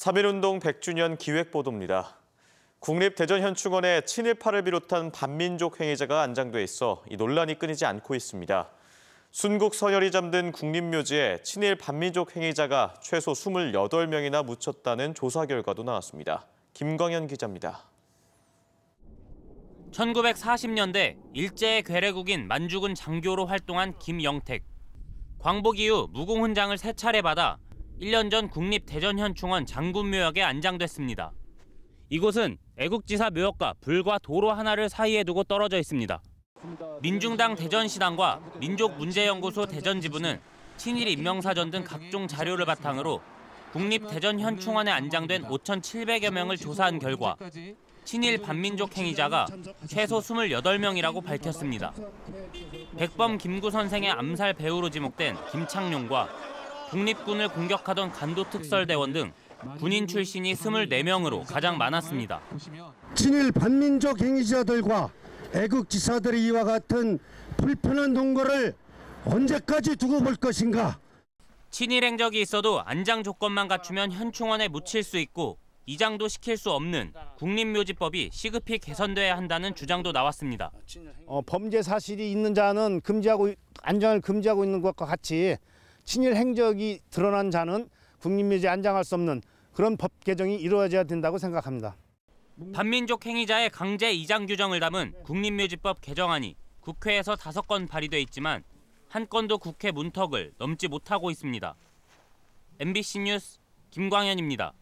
3.1운동 100주년 기획보도입니다. 국립대전현충원에 친일파를 비롯한 반민족 행위자가 안장돼 있어 이 논란이 끊이지 않고 있습니다. 순국 서열이 잠든 국립묘지에 친일 반민족 행위자가 최소 28명이나 묻혔다는 조사 결과도 나왔습니다. 김광현 기자입니다. 1940년대 일제의 괴뢰국인 만주군 장교로 활동한 김영택. 광복 이후 무공훈장을 세 차례 받아 1년 전 국립 대전현충원 장군묘역에 안장됐습니다. 이곳은 애국지사 묘역과 불과 도로 하나를 사이에 두고 떨어져 있습니다. 민중당 대전시당과 민족문제연구소 대전지부는 친일 인명사전 등 각종 자료를 바탕으로 국립 대전현충원에 안장된 5,700여 명을 조사한 결과 친일 반민족 행위자가 최소 28명이라고 밝혔습니다. 백범 김구 선생의 암살 배우로 지목된 김창룡과 국립군을 공격하던 간도특설대원 등 군인 출신이 24명으로 가장 많았습니다. 친일 반민족 행위자들과 애국지사들의 이와 같은 불편한 동거를 언제까지 두고 볼 것인가? 친일 행적이 있어도 안장 조건만 갖추면 현충원에 묻힐 수 있고 이장도 시킬 수 없는 국립묘지법이 시급히 개선돼야 한다는 주장도 나왔습니다. 어, 범죄 사실이 있는 자는 금지하고 안장을 금지하고 있는 것과 같이 친일 행적이 드러난 자는 국립묘지에 안장할 수 없는 그런 법 개정이 이루어져야 된다고 생각합니다. 반민족 행위자의 강제 이장 규정을 담은 국립묘지법 개정안이 국회에서 다섯 건 발의돼 있지만 한 건도 국회 문턱을 넘지 못하고 있습니다. MBC 뉴스 김광현입니다.